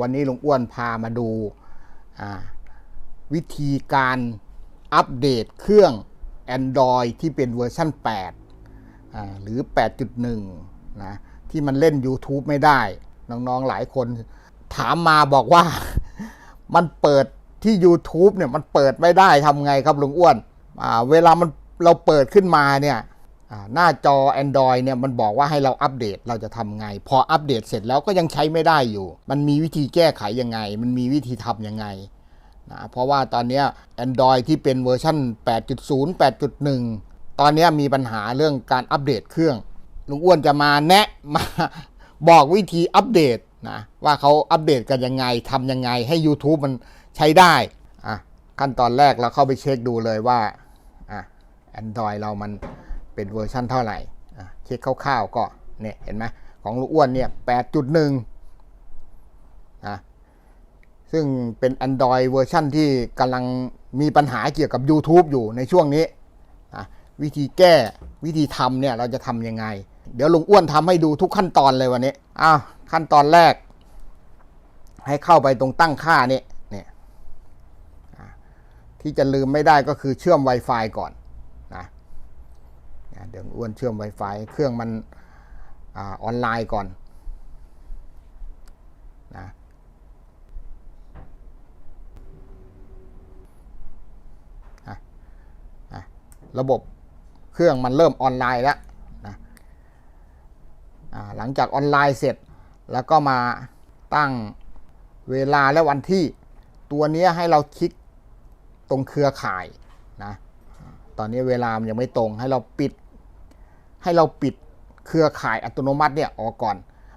วันนี้ลุงอ้วนพามาดูวิธีการอัปเดตเครื่อง Android ที่เป็นเวอร์ชัน8 หรือ 8.1 นะที่มันเล่น YouTube ไม่ได้ น้องๆหลายคนถามมาบอกว่ามันเปิดที่ YouTube เนี่ยมันเปิดไม่ได้ทำไงครับลุงอ้วน เวลามันเราเปิดขึ้นมาเนี่ย หน้าจอ Android เนี่ยมันบอกว่าให้เราอัปเดตเราจะทำไง พออัปเดตเสร็จแล้วก็ยังใช้ไม่ได้อยู่ มันมีวิธีแก้ไขยังไง มันมีวิธีทำยังไงนะเพราะว่าตอนนี้ Android ที่เป็นเวอร์ชัน8.0 8.1 ตอนนี้มีปัญหาเรื่องการอัปเดตเครื่อง ลุงอ้วนจะมาแนะมาบอกวิธีอัปเดตนะว่าเขาอัปเดตกันยังไงทำยังไงให้ YouTube มันใช้ได้อะขั้นตอนแรกเราเข้าไปเช็คดูเลยว่าอะ Android เรามัน เป็นเวอร์ชันเท่าไหร่เช็คคร่าวๆก็เนี่ยเห็นไหมของลุงอ้วนเนี่ย8.1นะซึ่งเป็น Android เวอร์ชันที่กำลังมีปัญหาเกี่ยวกับ YouTube อยู่ในช่วงนี้ วิธีแก้วิธีทำเนี่ยเราจะทำยังไง เดี๋ยวลุงอ้วนทำให้ดูทุกขั้นตอนเลยวันนี้อ้าวขั้นตอนแรก ให้เข้าไปตรงตั้งค่านี่เนี่ยที่จะลืมไม่ได้ก็คือเชื่อม Wi-Fi ก่อน เดี๋ยวอ้วนเชื่อม Wi-Fi เครื่องมันอออนไลน์ก่อนนะระบบเครื่องมันเริ่มออนไลน์แล้วนะหลังจากออนไลน์เสร็จแล้วก็มาตั้งเวลาและวันที่ ตัวนี้ให้เราคลิกตรงเครือข่ายนะ ตอนนี้เวลามันยังไม่ตรงให้เราปิด ให้เราปิดเครือข่ายอัตโนมัติเนี่ยออกก่อน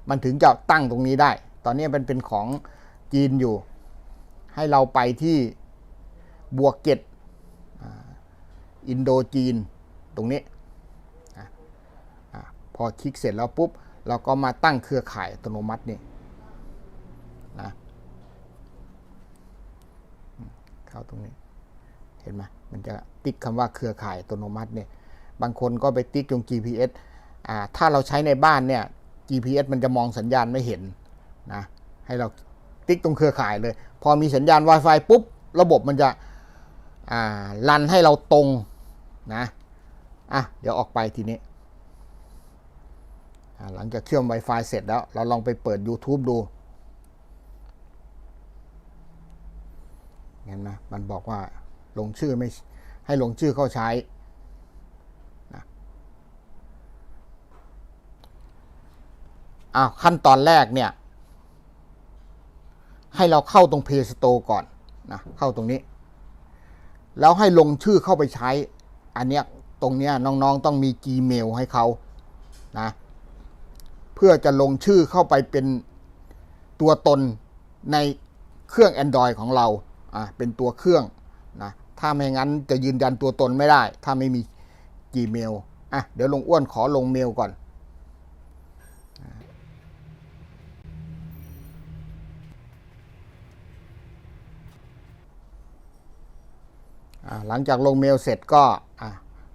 มันถึงจะตั้งตรงนี้ได้ ตอนนี้มันเป็นของจีนอยู่ ให้เราไปที่บวกเจ็ดอินโดจีนตรงนี้พอคลิกเสร็จแล้วปุ๊บ เราก็มาตั้งเครือข่ายอัตโนมัตินี่นะเข้าตรงนี้ เห็นไหมมันจะติ๊กคำว่าเครือข่ายอัตโนมัติเนี่ย บางคนก็ไปติ๊กตรง GPS อ่าถ้าเราใช้ในบ้านเนี่ย GPS มันจะมองสัญญาณไม่เห็นนะให้เราติ๊กตรงเครือข่ายเลย พอมีสัญญาณ Wi-Fi ปุ๊บ ระบบมันจะอ่ารันให้เราตรงนะอะเดี๋ยวออกไปทีนี้หลังจากเชื่อม Wi-Fi เสร็จแล้ว เราลองไปเปิด YouTube ดูเห็นไหมมันบอกว่าลงชื่อไม่ให้ลงชื่อเข้าใช้ อ้าวขั้นตอนแรกเนี่ย ให้เราเข้าตรง Play Store ก่อนนะเข้าตรงนี้ แล้วให้ลงชื่อเข้าไปใช้ อันเนี้ยตรงเนี้ยน้องๆต้องมี Gmail ให้เขานะเพื่อจะลงชื่อเข้าไปเป็นตัวตนในเครื่อง Android ของเราอะเป็นตัวเครื่องนะถ้าไม่งั้นจะยืนยันตัวตนไม่ได้ ถ้าไม่มี Gmail อะเดี๋ยวลงอ้วนขอลงเมลก่อน หลังจากลงเมลเสร็จก็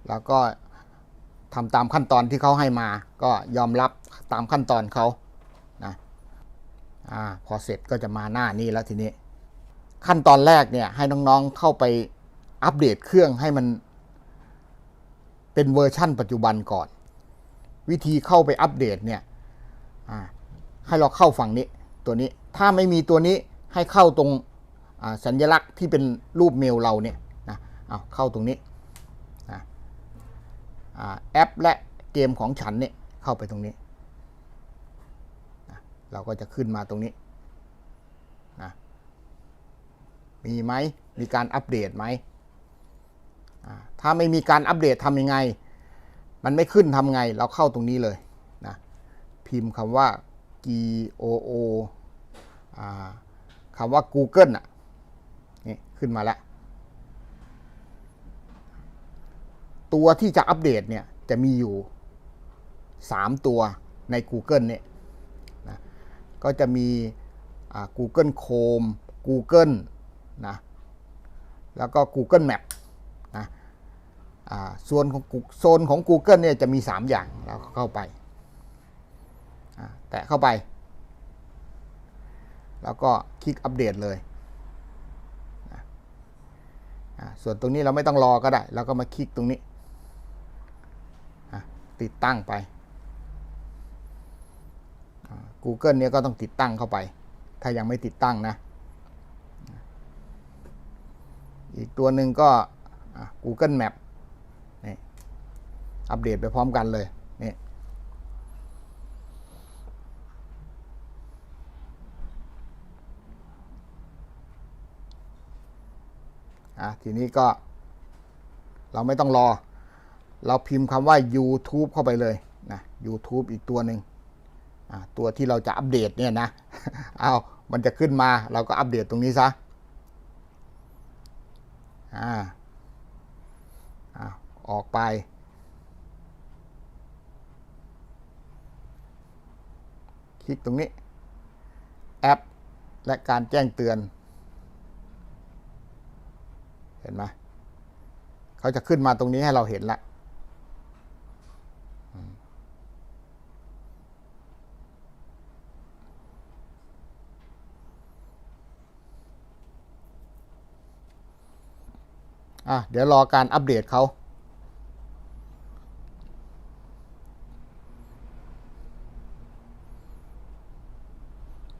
แล้วก็ทำตามขั้นตอนที่เขาให้มา ก็ยอมรับตามขั้นตอนเขานะอ่าพอเสร็จก็จะมาหน้านี้แล้วทีนี้ ขั้นตอนแรกเนี่ยให้น้องๆเข้าไปอัปเดตเครื่องให้มันเป็นเวอร์ชั่นปัจจุบันก่อน วิธีเข้าไปอัปเดตเนี่ยให้เราเข้าฝั่งนี้ตัวนี้ ถ้าไม่มีตัวนี้ให้เข้าตรงสัญลักษณ์ที่เป็นรูปเมลเราเนี่ย เอาเข้าตรงนี้นะอแอปและเกมของฉันเนี่ยเข้าไปตรงนี้นะเราก็จะขึ้นมาตรงนี้นะมีไหมมีการอัปเดตไหมถ้าไม่มีการอัปเดตทำยังไง มันไม่ขึ้นทำไง เราเข้าตรงนี้เลยนะพิมพ์คำว่า G O O คำว่า Google อะนี่ขึ้นมาแล้ว ตัวที่จะอัปเดตเนี่ยจะมีอยู่ 3 ตัวใน Google เนี่ยนะก็จะมีอ่า Google Chrome Google นะแล้วก็ Google Map นะส่วนของโซนของ Google เนี่ยจะมี 3 อย่างเราเข้าไป แตะเข้าไป แล้วก็คลิกอัปเดตเลยส่วนตรงนี้เราไม่ต้องรอก็ได้เราก็มาคลิกตรงนี้ ติดตั้งไป Google เนี่ยก็ต้องติดตั้งเข้าไป ถ้ายังไม่ติดตั้งนะ อีกตัวหนึ่งก็ Google Map นี่อัปเดตไปพร้อมกันเลยนี่ทีนี้ก็เราไม่ต้องรอ เราพิมพ์คำว่า YouTube เข้าไปเลยนะ YouTube อีกตัวหนึ่งตัวที่เราจะอัปเดตเนี่ยนะ เอามันจะขึ้นมาเราก็อัปเดตตรงนี้ซะอ่าอะออกไป คลิกตรงนี้ แอป และการแจ้งเตือน เห็นไหมเขาจะขึ้นมาตรงนี้ให้เราเห็นละ อะเดี๋ยวรอการอัปเดตเขา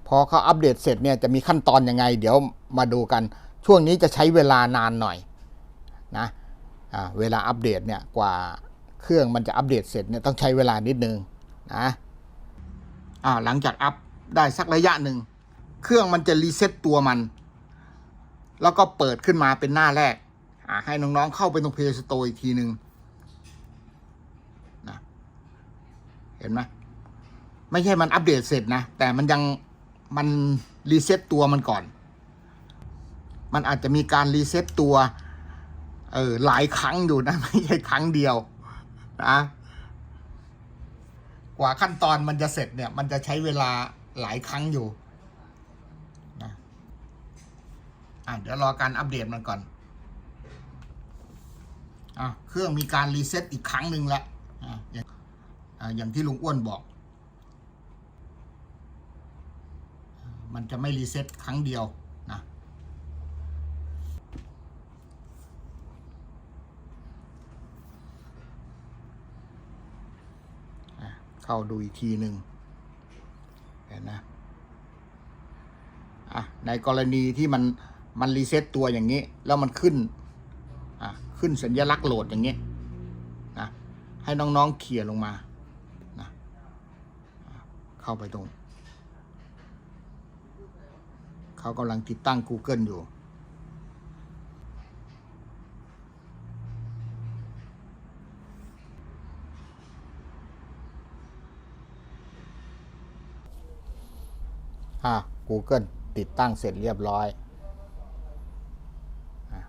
พอเขาอัปเดตเสร็จเนี่ยจะมีขั้นตอนยังไง เดี๋ยวมาดูกัน ช่วงนี้จะใช้เวลานานหน่อยนะเวลาอัปเดตเนี่ยกว่าเครื่องมันจะอัปเดตเสร็จเนี่ยต้องใช้เวลานิดนึงนะอ่าหลังจากอัปได้สักระยะหนึ่ง เครื่องมันจะรีเซ็ตตัวมัน แล้วก็เปิดขึ้นมาเป็นหน้าแรก ให้น้องๆเข้าไปตรง Play Store อีกทีหนึ่งนะเห็นไหมไม่ใช่มันอัปเดตเสร็จนะ แต่มันยังมันรีเซ็ตตัวมันก่อน มันอาจจะมีการรีเซ็ตตัวเออหลายครั้งอยู่นะ ไม่ใช่ครั้งเดียวนะกว่าขั้นตอนมันจะเสร็จเนี่ย มันจะใช้เวลาหลายครั้งอยู่นะอะเดี๋ยวรอการอัปเดตมันก่อน เครื่องมีการรีเซ็ตอีกครั้งหนึ่งแล้วอะอย่างที่ลุงอ้วนบอก มันจะไม่รีเซ็ตครั้งเดียวนะเข้าดูอีกทีหนึ่งเห็นนะอะในกรณีที่มันมันรีเซ็ตตัวอย่างนี้ แล้วมันขึ้น ขึ้นสัญลักษณ์โหลดอย่างนี้นะให้น้องๆเขี่ยลงมานะอะเข้าไปตรง เขากำลังติดตั้ง Google อยู่อะ Google ติดตั้งเสร็จเรียบร้อยอะ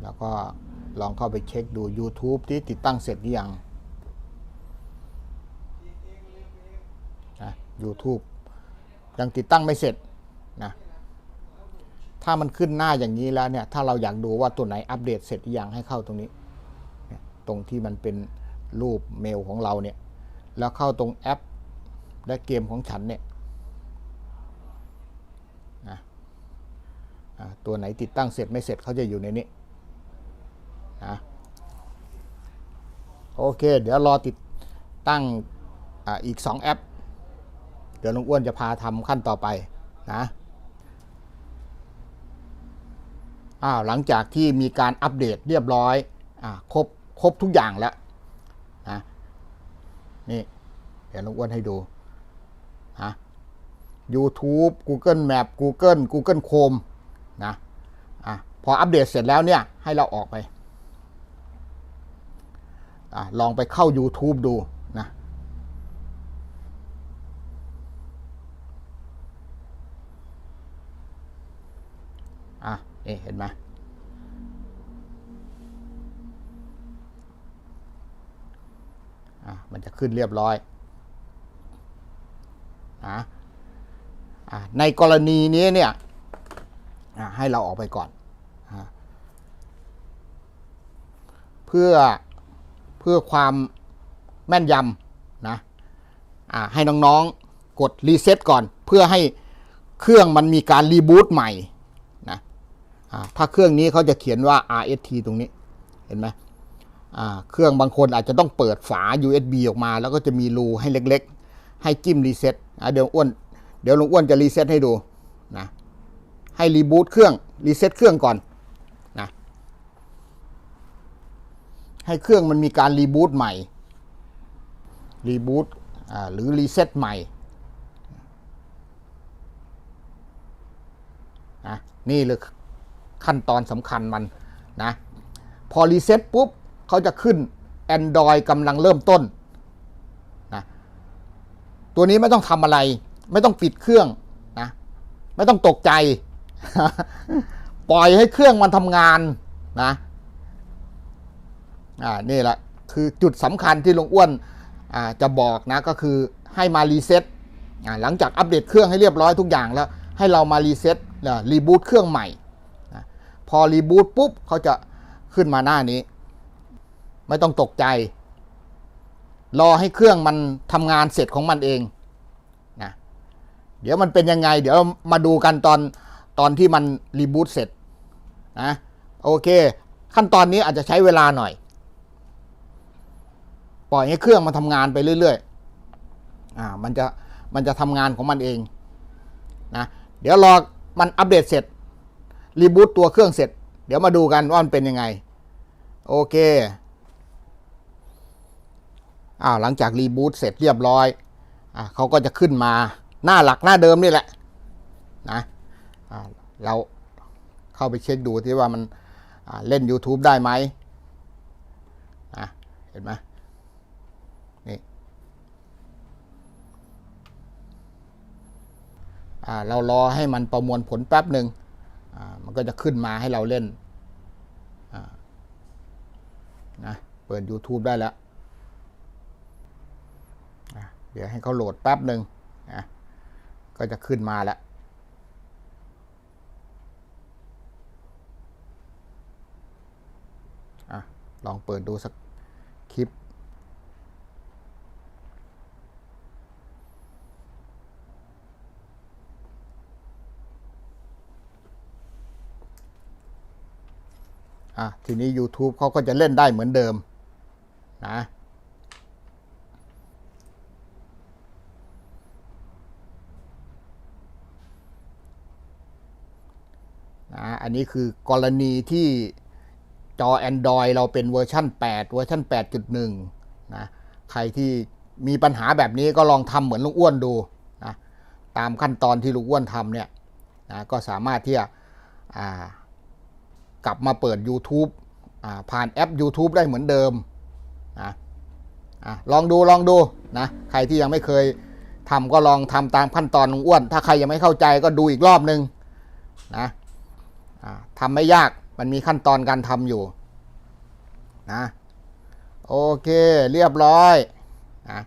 แล้ว ก็ลองเข้าไปเช็คดู YouTube ที่ติดตั้งเสร็จหรือยังนะ YouTube ยังติดตั้งไม่เสร็จนะถ้ามันขึ้นหน้าอย่างนี้แล้วเนี่ย ถ้าเราอยากดูว่าตัวไหนอัปเดตเสร็จหรือยังให้เข้าตรงนี้ ตรงที่มันเป็นรูปเมลของเราเนี่ย แล้วเข้าตรงแอปและเกมของฉันเนี่ยตัวไหนติดตั้งเสร็จไม่เสร็จเขาจะอยู่ในนี้ นะโอเค เดี๋ยวรอติดตั้งออีก 2 แอป เดี๋ยวลุงอ้วนจะพาทำขั้นต่อไปนะอ้าวหลังจากที่มีการอัปเดตเรียบร้อยอาครบครบทุกอย่างแล้วนะนี่ เดี๋ยวลุงอ้วนให้ดูนะ YouTube Google Map Google Google Chrome นะอะพออัปเดตเสร็จแล้วเนี่ย ให้เราออกไป อลองไปเข้า YouTube ดูนะอะนี่เห็นไหมอะมันจะขึ้นเรียบร้อยนะอะในกรณีนี้เนี่ยอะให้เราออกไปก่อนอเพื่อ พื่อความแม่นยำนะให้น้องๆกดรีเซ็ตก่อน เพื่อให้เครื่องมันมีการรีบูตใหม่นะถ้าเครื่องนี้เขาจะเขียนว่า RST ตรงนี้เห็นไหมเครื่องบางคนอาจจะต้องเปิดฝา USB ออกมา แล้วก็จะมีรูให้เล็กๆ ให้จิ้มรีเซ็ตเดี๋ยวอ้วนเดี๋ยวลุงอ้วนจะรีเซ็ตให้ดูนะให้รีบูตเครื่องรีเซ็ตเครื่องก่อนนะ ให้เครื่องมันมีการรีบูตใหม่ รีบูตหรือรีเซ็ตใหม่นะนี่เลยขั้นตอนสำคัญมันนะพอรีเซ็ตปุ๊บเขาจะขึ้น Android กำลังเริ่มต้นนะตัวนี้ไม่ต้องทำอะไร ไม่ต้องปิดเครื่องนะไม่ต้องตกใจ ปล่อยให้เครื่องมันทำงานนะ อ่านี่แหละคือจุดสำคัญที่ลุงอ้วนอ่าจะบอกนะก็คือให้มารีเซ็ตอ่าหลังจากอัปเดตเครื่องให้เรียบร้อยทุกอย่างแล้ว ให้เรามารีเซ็ตรีบูตเครื่องใหม่นะพอรีบูตปุ๊บเขาจะขึ้นมาหน้านี้ ไม่ต้องตกใจ รอให้เครื่องมันทำงานเสร็จของมันเองนะเดี๋ยวมันเป็นยังไง เดี๋ยวมาดูกันตอนตอนที่มันรีบูตเสร็จนะโอเค ขั้นตอนนี้อาจจะใช้เวลาหน่อย ปล่อยให้เครื่องมันทำงานไปเรื่อยๆอ่ามันจะมันจะทำงานของมันเองนะเดี๋ยวรอมันอัปเดตเสร็จรีบูตตัวเครื่องเสร็จ เดี๋ยวมาดูกันว่ามันเป็นยังไง โอเคอ้าวหลังจากรีบูตเสร็จเรียบร้อยอ่าเขาก็จะขึ้นมาหน้าหลักหน้าเดิมนี่แหละนะอ่าเราเข้าไปเช็คดูที่ว่ามันอ่าเล่น YouTube ได้ไหมนะเห็นไหม นี่อ่า เรารอให้มันประมวลผลแป๊บหนึ่งมันก็จะขึ้นมาให้เราเล่นนะเปิด YouTube ได้แล้ว เดี๋ยวให้เขาโหลดแป๊บหนึ่งนะก็จะขึ้นมาแล้วลองเปิดดูสักคลิป อะ ทีนี้ YouTube เขาก็จะเล่นได้เหมือนเดิมนะนะอันนี้คือกรณีที่จอ Android เราเป็นเวอร์ชัน8 เวอร์ชัน8.1 นะ ใครที่มีปัญหาแบบนี้ก็ลองทำเหมือนลุงอ้วนดูนะ ตามขั้นตอนที่ลุงอ้วนทำเนี่ยนะก็สามารถที่จะอ่า กลับมาเปิด YouTube ผ่านแอป YouTube ได้เหมือนเดิมนะลองดูลองดูนะใครที่ยังไม่เคยทำก็ลองทำตามขั้นตอนลุงอ้วน ถ้าใครยังไม่เข้าใจก็ดูอีกรอบนึงนะทำไม่ยากมันมีขั้นตอนการทำอยู่นะโอเคเรียบร้อยนะ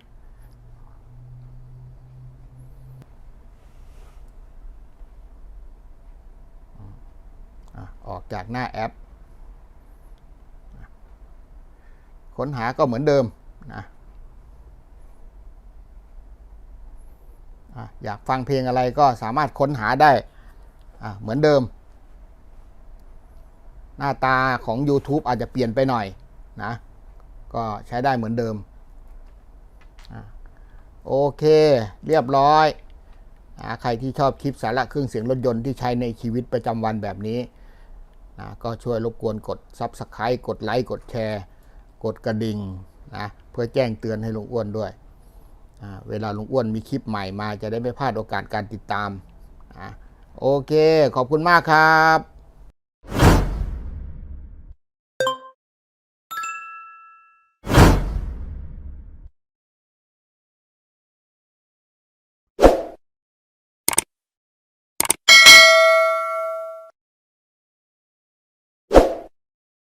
ออกจากหน้าแอป ค้นหาก็เหมือนเดิมนะอยากฟังเพลงอะไรก็สามารถค้นหาได้เหมือนเดิม หน้าตาของ YouTube อาจจะเปลี่ยนไปหน่อยนะก็ใช้ได้เหมือนเดิมอโอเค เรียบร้อยอใครที่ชอบคลิปสาระเครื่องเสียงรถยนต์ที่ใช้ในชีวิตประจำวันแบบนี้ นะก็ช่วยรบกวนกด Subscribe กดไลค์กดแชร์กดกระดิ่งนะเพื่อแจ้งเตือนให้ลุงอ้วนด้วย เวลาลุงอ้วนมีคลิปใหม่มาจะได้ไม่พลาดโอกาสการติดตามอ่าโอเค ขอบคุณมากครับ